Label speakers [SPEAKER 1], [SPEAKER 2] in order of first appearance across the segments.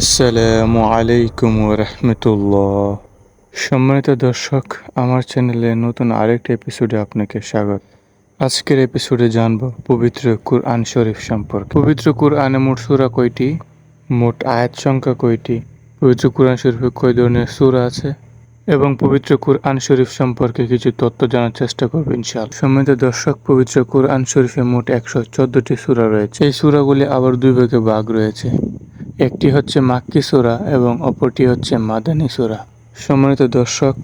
[SPEAKER 1] আসসালামু আলাইকুম রহমতুল্লাহ সম্মানিত দর্শক, আমার চ্যানেলে নতুন আরেকটি এপিসোডে আপনাকে স্বাগত। আজকের এপিসোডে জানব পবিত্র কুরআন শরীফ সম্পর্কে। পবিত্র কুরআনে মোট সূরা কয়টি? মোট আয়াত সংখ্যা কয়টি? পবিত্র কুরআন শরীফে কয় ধরনের সূরা আছে? এবং পবিত্র কুরআন শরীফ সম্পর্কে কিছু তথ্য জানার চেষ্টা করব ইনশাআল্লাহ। সম্মানিত দর্শক, পবিত্র কুরআন শরীফে মোট একশো চোদ্দটি সূরা রয়েছে। এই সূরাগুলি আবার দুই ভাগে ভাগ রয়েছে। একটি হচ্ছে মাক্কি সূরা এবং অপরটি হচ্ছে মাদানী সূরা। সম্মানিত দর্শক,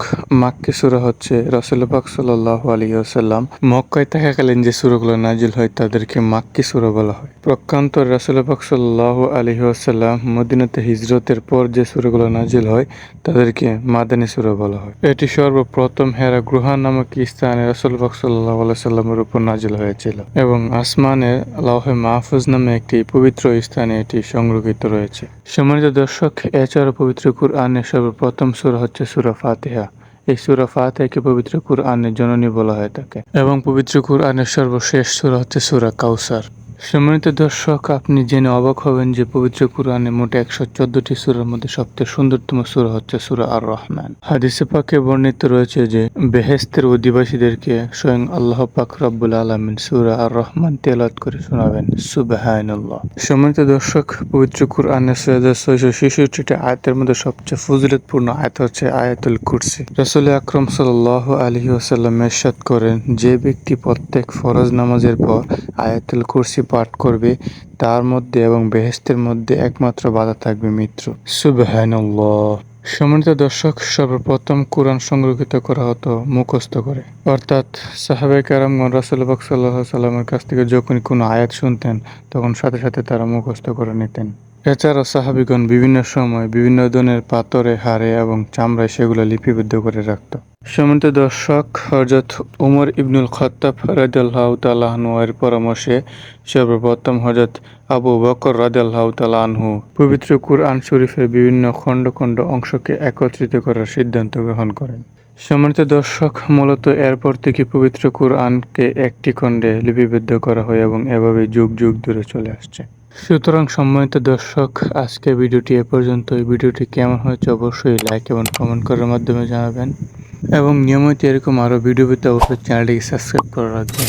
[SPEAKER 1] মাক্কি সূরা হচ্ছে রাসূল পাক সাল্লাল্লাহু আলাইহি ওয়াসাল্লাম। মক্কায় থাকাকালীন যে সূরাগুলো নাজিল হয়, তাদেরকে মাক্কি সূরা বলা হয়। প্রকান্ত রাসূল পাক সাল্লাল্লাহু আলাইহি ওয়াসাল্লাম মদিনাতে হিজরতের পর যে সূরাগুলো নাজিল হয়, তাদেরকে মাদানী সূরা বলা হয়। এটি সর্বপ্রথম হেরা গ্রহণ নামক স্থানে রাসূল পাক সাল্লাল্লাহু আলাইহি সাল্লামের উপর নাজিল হয়েছিল এবং আসমানের লৌহে মাহফুজ নামে একটি পবিত্র স্থানে এটি সংরক্ষিত রয়েছে। সম্মানিত দর্শক এছাড়া পবিত্র কুরআনের সর্বপ্রথম সূরা হচ্ছে সুরা ফাতেহা। এই সুরা ফাতিহাকে পবিত্র কুরআনের জননী বলা হয়ে থাকে এবং পবিত্র কুরআনের সর্বশেষ সুরা হচ্ছে সুরা কাউসার। সম্মানিত দর্শক, আপনি জেনে অবাক হবেন যে পবিত্র কুরআনে মোট একশো চোদ্দটি সুরার মধ্যে সবচেয়ে সুন্দরতম সুর হচ্ছে সুরা আর রহমান হাদিসে পাকে বর্ণিত রয়েছে যে বেহেস্তের অধিবাসীদেরকে স্বয়ং আল্লাহ পাক রব্বুল আলমিন সুরা আর রহমান তেলাত করে শোনাবেন। সুবাহানুল্লাহ। সম্মানিত দর্শক, পবিত্র কুরআনের ছয় ছয়শো ছেষট্টিটি আয়াতের মধ্যে সবচেয়ে ফজিলতপূর্ণ আয়াত হচ্ছে আয়াতুল কুরসি। রসুল আকরম সাল্লাহ আলহি ওসাল্লাম এরশাদ করেন, যে ব্যক্তি প্রত্যেক ফরজ নামাজের পর আয়াতুল কুরসি পাঠ করবে, তার মধ্যে এবং বেহেস্তের মধ্যে একমাত্র বাধা থাকবে মিত্র। সুবহানাল্লাহ। সম্মানিত দর্শক, সর্বপ্রথম কোরআন সংরক্ষিত করা হতো মুখস্থ করে। অর্থাৎ সাহাবে কারামগণ রাসুল্লাহ সাল্লাহ সাল্লামের কাছ থেকে যখন কোনো আয়াত শুনতেন, তখন সাথে সাথে তারা মুখস্থ করে নিতেন। এছাড়া সাহাবিগণ বিভিন্ন সময় বিভিন্ন ধরনের পাথরে হাড়ে এবং চামড়ায় সেগুলো লিপিবদ্ধ করে রাখত। সম্মানিত দর্শক হজরত উমর ইবনুল খত্তাব রাজাল্লাহ তালাহনু এর পরামর্শে সর্বপ্রথম হজরত আবু বকর রাজাল্লাহ তালাহু পবিত্র কুরআন শরীফের বিভিন্ন খণ্ড খণ্ড অংশকে একত্রিত করার সিদ্ধান্ত গ্রহণ করেন। সম্মানিত দর্শক, মূলত এরপর থেকে পবিত্র কুরআনকে একটি খণ্ডে লিপিবদ্ধ করা হয় এবং এভাবে যুগ যুগ ধরে চলে আসছে। সুতরাং সম্মানিত দর্শক, আজকে ভিডিওটি এ পর্যন্ত এই ভিডিওটি কেমন হয়েছে অবশ্যই লাইক এবং কমেন্ট করার মাধ্যমে জানাবেন। এবং নিয়মিত এরকম আরও ভিডিও পেতে অবশ্যই চ্যানেলটিকে সাবস্ক্রাইব করে রাখবেন।